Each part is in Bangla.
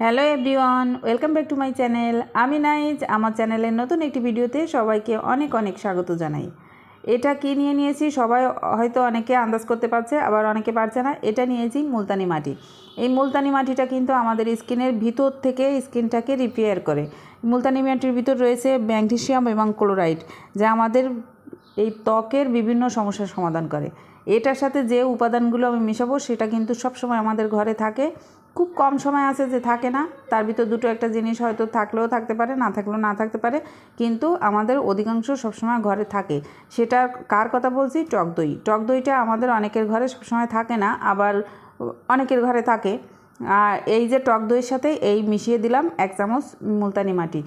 Hello everyone welcome back to my channel আমি নাইজ, আমার চ্যানেলের নতুন একটি ভিডিওতে সবাইকে অনেক অনেক স্বাগত জানাই। এটা কি নিয়ে নিয়েছি সবাই হয়তো অনেকে আন্দাজ করতে পারছে, আবার অনেকে পারছে না। এটা নিয়েছি মুলতানি মাটি। এই মুলতানি মাটিটা কিন্তু আমাদের স্কিনের ভিতর থেকে স্কিনটাকে রিপেয়ার করে। মুলতানি মাটির ভিতর রয়েছে ম্যাগনেসিয়াম এবং ক্লোরাইড, যা আমাদের এই ত্বকের বিভিন্ন সমস্যার সমাধান করে। এটার সাথে যে উপাদানগুলো আমি মেশাবো, সেটা কিন্তু সবসময় আমাদের ঘরে থাকে। খুব কম সময় আছে যে থাকে না। তার ভিতর দুটো একটা জিনিস হয়তো থাকলেও থাকতে পারে, না থাকলেও না থাকতে পারে। কিন্তু আমাদের অধিকাংশ সবসময় ঘরে থাকে। সেটা কার কথা বলছি? টক দই। টক দইটা আমাদের অনেকের ঘরে সবসময় থাকে না, আবার অনেকের ঘরে থাকে। আর এই যে টক দইয়ের সাথে এই মিশিয়ে দিলাম এক চামচ মুলতানি মাটি।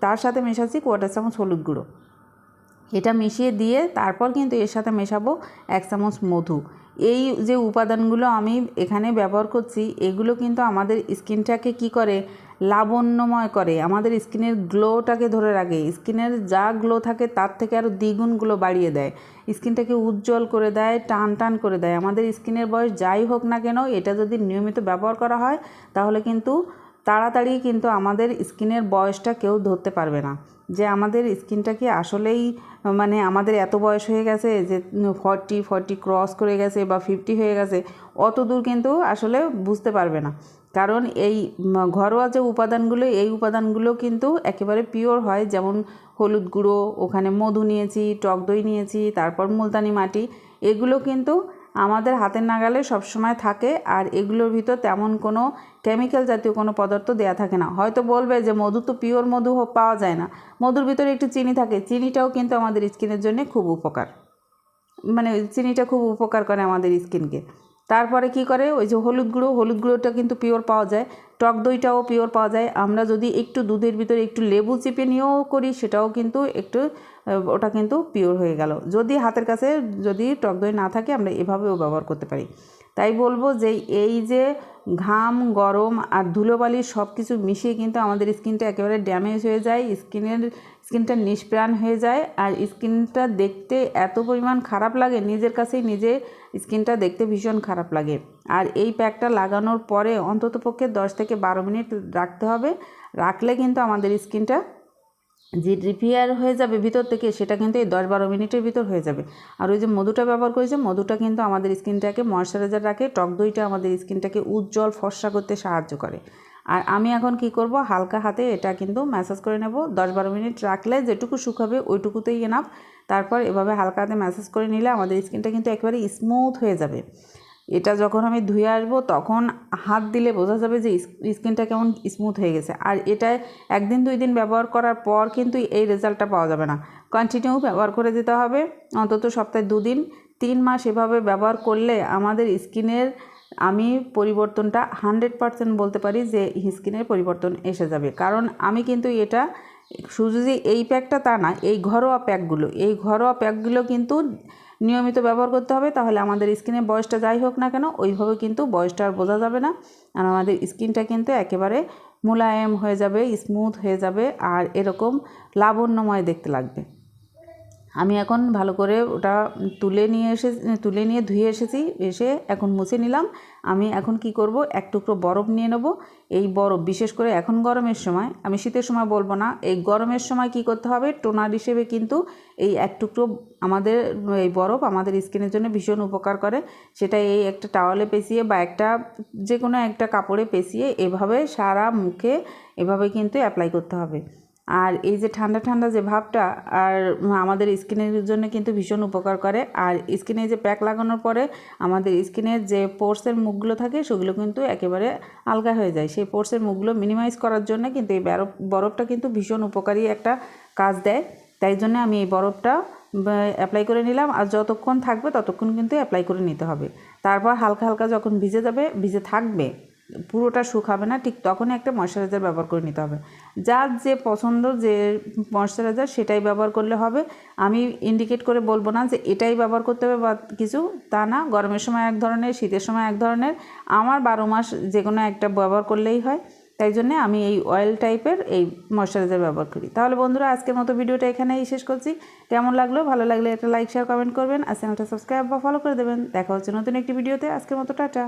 তার সাথে মেশাচ্ছি কোয়াটার চামচ হলুদ গুঁড়ো। এটা মিশিয়ে দিয়ে তারপর কিন্তু এর সাথে মেশাবো এক চামচ মধু। এই যে উপাদানগুলো আমি এখানে ব্যবহার করছি, এগুলো কিন্তু আমাদের স্কিনটাকে কি করে? লাবণ্যময় করে। আমাদের স্কিনের গ্লোটাকে ধরে রাখে। স্কিনের যা গ্লো থাকে, তার থেকে আরও দ্বিগুণ গ্লো বাড়িয়ে দেয়। স্কিনটাকে উজ্জ্বল করে দেয়, টান টান করে দেয়। আমাদের স্কিনের বয়স যাই হোক না কেন, এটা যদি নিয়মিত ব্যবহার করা হয়, তাহলে কিন্তু তাড়াতাড়ি কিন্তু আমাদের স্কিনের বয়সটা কেউ ধরতে পারবে না। যে আমাদের স্কিনটা কি আসলেই মানে আমাদের এত বয়স হয়ে গেছে যে ফর্টি ফর্টি ক্রস করে গেছে বা ফিফটি হয়ে গেছে, অত দূর কিন্তু আসলে বুঝতে পারবে না। কারণ এই ঘরোয়া যে উপাদানগুলো, এই উপাদানগুলো কিন্তু একেবারে পিওর হয়। যেমন হলুদ গুঁড়ো, ওখানে মধু নিয়েছি, টক দই নিয়েছি, তারপর মুলতানি মাটি, এগুলো কিন্তু আমাদের হাতের নাগালে সবসময় থাকে আর এগুলোর ভিতর তেমন কোনো কেমিক্যাল জাতীয় কোনো পদার্থ দেওয়া থাকে না। হয়তো বলবে যে মধু তো পিওর মধু পাওয়া যায় না। মধুর ভিতরে একটু চিনি থাকে। চিনিটাও কিন্তু আমাদের স্কিনের জন্য খুব উপকার। মানে চিনিটা খুব উপকার করে আমাদের স্কিনকে। তারপরে কি করে? ওই যে হলুদ গুঁড়ো, হলুদ গুঁড়োটা কিন্তু পিওর পাওয়া যায়। টক দইটাও পিওর পাওয়া যায়। আমরা যদি একটু দুধের ভিতরে একটু লেবু চেপে নিয়েও করি, সেটাও কিন্তু একটু ওটা কিন্তু পিওর হয়ে গেল। যদি হাতের কাছে যদি টক দই না থাকে, আমরা এভাবেও ব্যবহার করতে পারি। তাই বলব যে এই যে ঘাম, গরম আর ধুলোবালি সব কিছু মিশিয়ে কিন্তু আমাদের স্কিনটা একেবারে ড্যামেজ হয়ে যায়, স্কিনের, স্কিনটা নিষ্প্রাণ হয়ে যায় আর স্কিনটা দেখতে এত পরিমাণ খারাপ লাগে, নিজের কাছেই নিজে স্কিনটা দেখতে ভীষণ খারাপ লাগে। আর এই প্যাকটা লাগানোর পরে অন্ততপক্ষে দশ থেকে বারো মিনিট রাখতে হবে, রাখলে কিন্তু আমাদের স্কিনটা যে রিপেয়ার হয়ে যাবে ভিতর থেকে, সেটা কিন্তু এই দশ বারো মিনিটের ভিতর হয়ে যাবে। আর ওই যে মধুটা ব্যবহার করেছে, মধুটা কিন্তু আমাদের স্কিনটাকে ময়শ্চারাইজার রাখে, টক দইটা আমাদের স্কিনটাকে উজ্জ্বল, ফর্সা করতে সাহায্য করে। আর আমি এখন কি করব, হালকা হাতে এটা কিন্তু ম্যাসাজ করে নেব। দশ বারো মিনিট রাখলে যেটুকু শুকাবে ওইটুকুতেই এনাফ তারপর এভাবে হালকা হাতে ম্যাসাজ করে নিলে আমাদের স্কিনটা কিন্তু একেবারে স্মুথ হয়ে যাবে। এটা যখন আমি ধুয়ে আসব, তখন হাত দিলে বোঝা যাবে যে স্কিনটা কেমন স্মুথ হয়ে গেছে। আর এটা একদিন, দুই দিন ব্যবহার করার পর কিন্তু এই রেজাল্টটা পাওয়া যাবে না। কন্টিনিউ ব্যবহার করে যেতে হবে। অন্তত সপ্তাহে দুদিন, তিন মাস এভাবে ব্যবহার করলে আমাদের স্কিনের আমি পরিবর্তনটা হান্ড্রেড পারসেন্ট বলতে পারি যে স্কিনের পরিবর্তন এসে যাবে। কারণ আমি কিন্তু এটা শুধু যে এই প্যাকটা তা না, এই ঘরোয়া প্যাকগুলো, এই ঘরোয়া প্যাকগুলো কিন্তু নিয়মিত ব্যবহার করতে হবে, তাহলে আমাদের স্কিনের বয়সটা যাই হোক না কেন, ওইভাবে কিন্তু বয়সটা আর বোঝা যাবে না। আর আমাদের স্কিনটা কিন্তু একেবারে মোলায়েম হয়ে যাবে, স্মুথ হয়ে যাবে, আর এরকম লাবণ্যময় দেখতে লাগবে। আমি এখন ভালো করে ওটা তুলে নিয়ে এসে, তুলে নিয়ে ধুয়ে এসেছি, এসে এখন মুছে নিলাম। আমি এখন কি করব? এক টুকরো বরফ নিয়ে নেব। এই বরফ, বিশেষ করে এখন গরমের সময়, আমি শীতের সময় বলব না, এই গরমের সময় কি করতে হবে? টোনার হিসেবে কিন্তু এই এক টুকরো আমাদের, এই বরফ আমাদের স্কিনের জন্য ভীষণ উপকার করে। সেটা এই একটা টাওয়ালে পেঁচিয়ে বা একটা যে কোনো একটা কাপড়ে পেঁচিয়ে এভাবে সারা মুখে এভাবে কিন্তু অ্যাপ্লাই করতে হবে। আর এই যে ঠান্ডা ঠান্ডা যে ভাবটা আর আমাদের স্কিনের জন্য কিন্তু ভীষণ উপকার করে। আর স্কিনে যে প্যাক লাগানোর পরে আমাদের স্কিনের যে পোর্সের মুখগুলো থাকে সেগুলো কিন্তু একেবারে আলগা হয়ে যায়। সেই পোর্সের মুখগুলো মিনিমাইজ করার জন্য কিন্তু এই বরফ, বরফটা কিন্তু ভীষণ উপকারী একটা কাজ দেয়। তাই জন্য আমি এই বরফটা অ্যাপ্লাই করে নিলাম আর যতক্ষণ থাকবে ততক্ষণ কিন্তু অ্যাপ্লাই করে নিতে হবে। তারপর হালকা হালকা যখন ভিজে যাবে, ভিজে থাকবে পুরোটা শুকাবে না, ঠিক তখনই একটা ময়শ্চারাইজার ব্যবহার করে নিতে হবে। যার যে পছন্দ, যে ময়শ্চারাইজার সেটাই ব্যবহার করলে হবে। আমি ইন্ডিকেট করে বলব না যে এটাই ব্যবহার করতে হবে বা কিছু, তা না। গরমের সময় এক ধরনের, শীতের সময় এক ধরনের। আমার বারো মাস যে কোনো একটা ব্যবহার করলেই হয়। তাই জন্যে আমি এই অয়েল টাইপের এই ময়শ্চারাইজার ব্যবহার করি। তাহলে বন্ধুরা, আজকের মতো ভিডিওটা এখানেই শেষ করছি। কেমন লাগল? ভালো লাগলে একটা লাইক শেয়ার কমেন্ট করবেন। আর চ্যানেলটা সাবস্ক্রাইব বা ফলো করে দেবেন। দেখা হচ্ছে নতুন একটি ভিডিওতে আজকের মতো টাটা।